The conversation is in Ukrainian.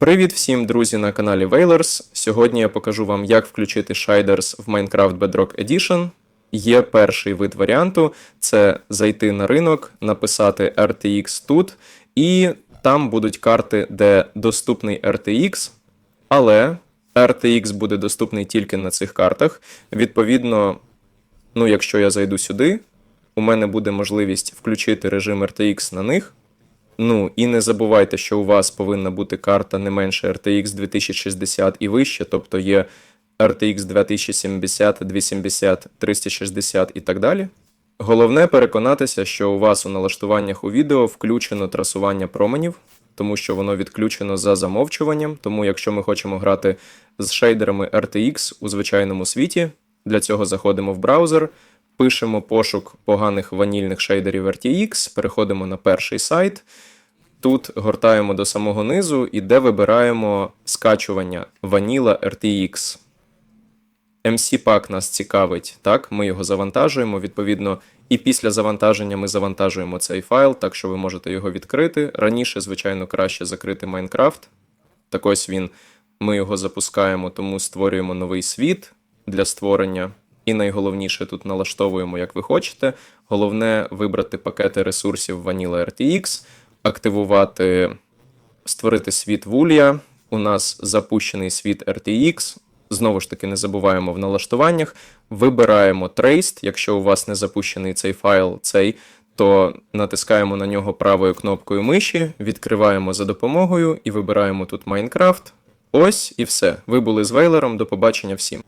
Привіт всім, друзі, на каналі Wailers. Сьогодні я покажу вам, як включити шайдерс в Minecraft Bedrock Edition. Є перший вид варіанту це зайти на ринок, написати RTX тут, і там будуть карти, де доступний RTX, але RTX буде доступний тільки на цих картах. Відповідно, ну, якщо я зайду сюди, у мене буде можливість включити режим RTX на них. Ну і не забувайте, що у вас повинна бути карта не менше RTX 2060 і вище, тобто є RTX 2070, 270, 360 і так далі. Головне переконатися, що у вас у налаштуваннях у відео включено трасування променів, тому що воно відключено за замовчуванням. Тому, якщо ми хочемо грати з шейдерами RTX у звичайному світі, для цього заходимо в браузер, пишемо пошук поганих ванільних шейдерів RTX, переходимо на перший сайт. Тут гортаємо до самого низу і де вибираємо скачування Vanilla RTX. MC Pack нас цікавить, так, ми його завантажуємо, відповідно, і після завантаження ми завантажуємо цей файл, так що ви можете його відкрити. Раніше, звичайно, краще закрити Minecraft. Так ось він, ми його запускаємо, тому створюємо новий світ для створення. І найголовніше тут налаштовуємо, як ви хочете. Головне вибрати пакети ресурсів Vanilla RTX, активувати, створити світ Вулія. У нас запущений світ RTX. Знову ж таки, не забуваємо в налаштуваннях. Вибираємо Traced. Якщо у вас не запущений цей файл, цей, то натискаємо на нього правою кнопкою миші, відкриваємо за допомогою і вибираємо тут Minecraft. Ось і все. Ви були з Вейлером. До побачення всім.